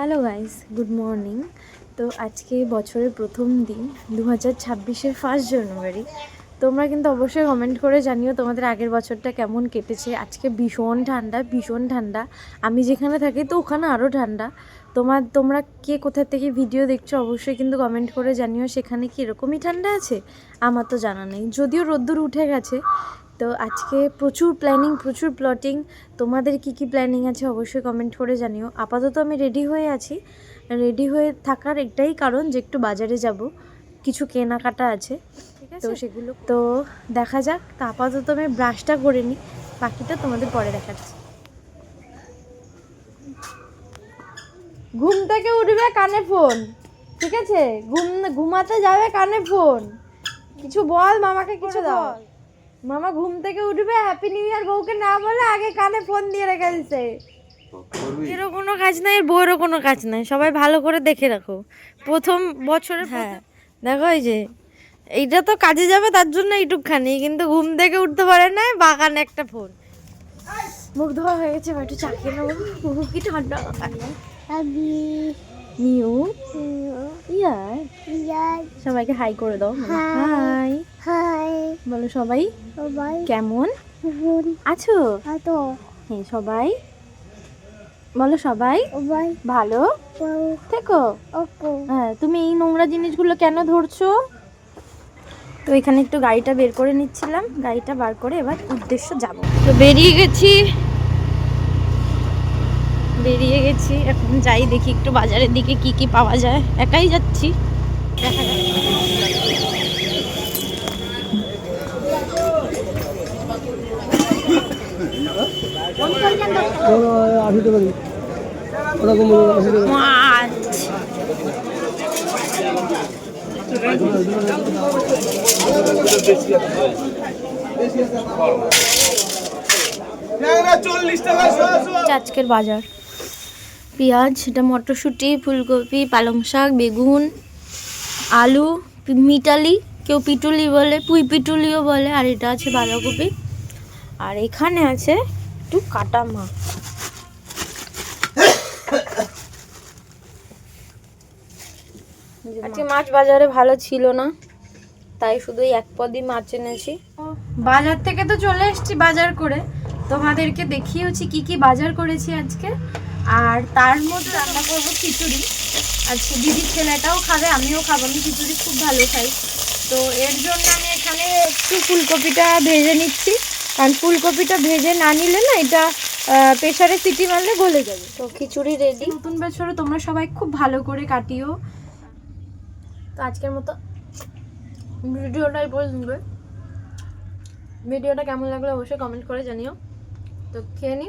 Hello guys good morning তো আজকে বছরের প্রথম দিন দু হাজার ছাব্বিশের ফার্স্ট জানুয়ারি। তোমরা কিন্তু অবশ্যই কমেন্ট করে জানিও তোমাদের আগের বছরটা কেমন কেটেছে। আজকে ভীষণ ঠান্ডা ভীষণ ঠান্ডা। আমি যেখানে থাকি তো ওখানে আরও ঠান্ডা। তোমার, তোমরা কে কোথা থেকে ভিডিও দেখছ অবশ্যই কিন্তু কমেন্ট করে জানিও সেখানে কি এরকমই ঠান্ডা আছে? আমার তো জানা নেই। যদিও রোদ্দুর উঠে গেছে তো আজকে প্রচুর প্ল্যানিং প্রচুর প্লটিং তোমাদের কি কি প্ল্যানিং আছে অবশ্যই কমেন্ট করে জানিও। আপাতত আমি রেডি হয়ে আছি। রেডি হয়ে থাকার একটাই কারণ যে একটু বাজারে যাব। কিছু কেনাকাটা আছে। তো সেগুলো তো দেখা যাক। তা আপাতত আমি ব্রাশটা করে নিই। বাকিটা তোমাদের পরে দেখাচ্ছি। ঘুম থেকে উঠবে কানে ফোন ঠিক আছে? ঘুম ঘুমাতে যাবে কানে ফোন কিছু বল মামাকে কিছু দাও। মামা ঘুম থেকে উঠবে হ্যাপি নিউ ইয়ার বউকে না বলে আগে কানে ফোন দিয়ে রেখে দিছে। এরও কোনো কাজ নাই এর বউয়েরও কোনো কাজ নাই। সবাই ভালো করে দেখে রাখো। প্রথম বছরে হ্যাঁ দেখো এই যে এইটা তো কাজে যাবে তার জন্য এইটুকখানি কিন্তু ঘুম থেকে উঠতে পারে না বাগানে একটা ফোন মুখ ধোয়া হয়ে গেছে একটু চা খেয়ে নেব। কি ঠান্ডা। আমি নিউ? ইয়ার ইয়ার সবাইকে হাই করে দাও. হাই হাই বলো সবাই সবাই কেমন? আছো? আতো হ্যাঁ সবাই। বলো সবাই। সবাই ভালো? থেকো। হ্যাঁ তুমি এই নোংরা জিনিসগুলো কেন ধরছো? তো এখানে একটু গাড়িটা বের করে নিচ্ছিলাম। গাড়িটা বার করে এবার উদ্দেশ্য যাব। তো বেরিয়ে গেছি। বেরিয়ে গেছি। এখন যাই দেখি একটু বাজারের দিকে কি কি পাওয়া যায়। একাই যাচ্ছি। দেখা যাক। মাছ। আজকের বাজার। পেঁয়াজ এটা মটরশুঁটি ফুলকপি পালং শাক বেগুন আলু মিটালি কেউ পিটুলি বলে পুঁই পিটুলিও বলে আর এটা আছে বাঁধাকপি। আর এখানে আছে একটু কাটা মাছ। আজকে মাছ। বাজারে ভালো ছিল না তাই শুধু এক পদই মাছ এনেছি। বাজার থেকে তো চলে এসেছি বাজার করে। তোমাদেরকে দেখিয়েছি কি কি বাজার করেছি আজকে। আর তার মধ্যে রান্না করব খিচুড়ি। আজকে দিদির ছেলেটাও খাবে আমিও খাব। আমি খিচুড়ি খুব ভালো খাই। তো এর জন্য আমি এখানে একটু ফুলকপিটা ভেজে নিচ্ছি। কারণ ফুলকপিটা ভেজে না নিলে না এটা প্রেশারে সিটি মারলে গলে যাবে। তো খিচুড়ি রেডি। নতুন বছরে তোমরা সবাই খুব ভালো করে কাটিও। তো আজকের মতো ভিডিওটাই পর্যন্ত। ভিডিওটা কেমন লাগল অবশ্যই কমেন্ট করে জানিও। তো খেয়ে নি।